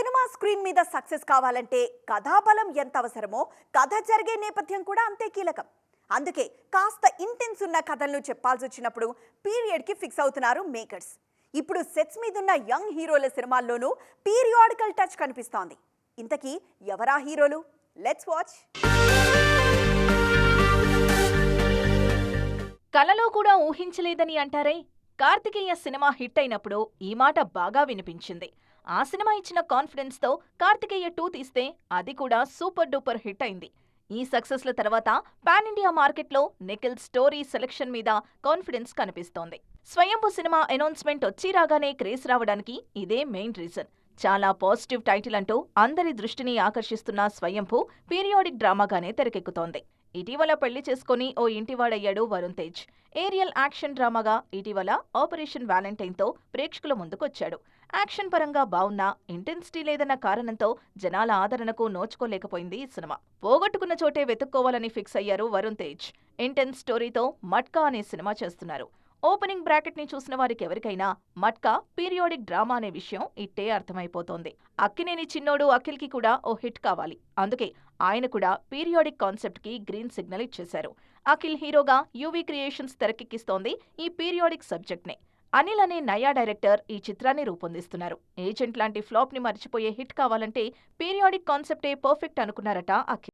Cinema screen మీద success కావాలంటే కథాబలం ఎంత అవసరమో కథ జరిగే నేపథ్యం కూడా అంతే కీలకం. అందుకే కాస్త ఇంటెన్స్ ఉన్న కథలను చెప్పాల్సి వచ్చినప్పుడు పీరియడ్కి ఫిక్స్ అవుతున్నారు మేకర్స్ ఇప్పుడు సెట్స్ మీదున్న యంగ్ హీరోల సినిమాల్లోనూ పీరియాడికల్ టచ్ కనిపిస్తోంది. ఇంతకీ ఎవరా హీరోలు? లెట్స్ వాచ్ కలలో కూడా ఊహించలేదని అంటారే? కార్తికేయ సినిమా హిట్ అయినప్పుడు ఈ మాట బాగా వినిపించింది. ఆ సినిమా ఇచ్చిన కాన్ఫిడెన్స్తో కార్తికేయ టూ తీస్తే అది కూడా సూపర్ డూపర్ హిట్ అయింది. ఈ సక్సెస్ల తర్వాత పాన్ ఇండియా మార్కెట్లో నిఖిల్ స్టోరీ సెలెక్షన్ మీద కాన్ఫిడెన్స్ కనిపిస్తోంది. స్వయంభు సినిమా అనౌన్స్మెంట్ వచ్చి రాగానే క్రేజ్ రావడానికి ఇదే మెయిన్ రీజన్. చాలా పాజిటివ్ టైటిల్ అంటూ అందరి దృష్టిని ఆకర్షిస్తున్న స్వయంభూ పీరియాడిక్ డ్రామాగానే తెరకెక్కుతోంది. ఇటీవల పెళ్ళి చేసుకుని ఓ ఇంటివాడయ్యాడు వరుణ్ తేజ్. ఏరియల్ యాక్షన్ డ్రామాగా ఇటీవల ఆపరేషన్ వ్యాలంటైన్తో ప్రేక్షకుల ముందుకొచ్చాడు. యాక్షన్ పరంగా బావున్నా ఇంటెన్సిటీ లేదన్న కారణంతో జనాల ఆదరణకు నోచుకోలేకపోయింది ఈ సినిమా. పోగొట్టుకున్న చోటే వెతుక్కోవాలని ఫిక్స్ అయ్యారు వరుణ్ తేజ్. ఇంటెన్స్ స్టోరీతో మట్కా అనే సినిమా చేస్తున్నారు. ఓపెనింగ్ బ్రాకెట్ని చూసిన వారికి ఎవరికైనా మట్కా పీరియాడిక్ డ్రామా అనే విషయం ఇట్టే అర్థమైపోతోంది. అక్కినేని చిన్నోడు అఖిల్కి కూడా ఓ హిట్ కావాలి. అందుకే ఆయన కూడా పీరియాడిక్ కాన్సెప్ట్కి గ్రీన్ సిగ్నల్ ఇచ్చేశారు. అఖిల్ హీరోగా యూవీ క్రియేషన్స్ తెరకెక్కిస్తోంది ఈ పీరియాడిక్ సబ్జెక్ట్ నే అనిల్ అనే నయా డైరెక్టర్ ఈ చిత్రాన్ని రూపొందిస్తున్నారు. ఏజెంట్ లాంటి ఫ్లాప్ని మర్చిపోయే హిట్ కావాలంటే పీరియాడిక్ కాన్సెప్టే పర్ఫెక్ట్ అనుకున్నారట అఖిల్.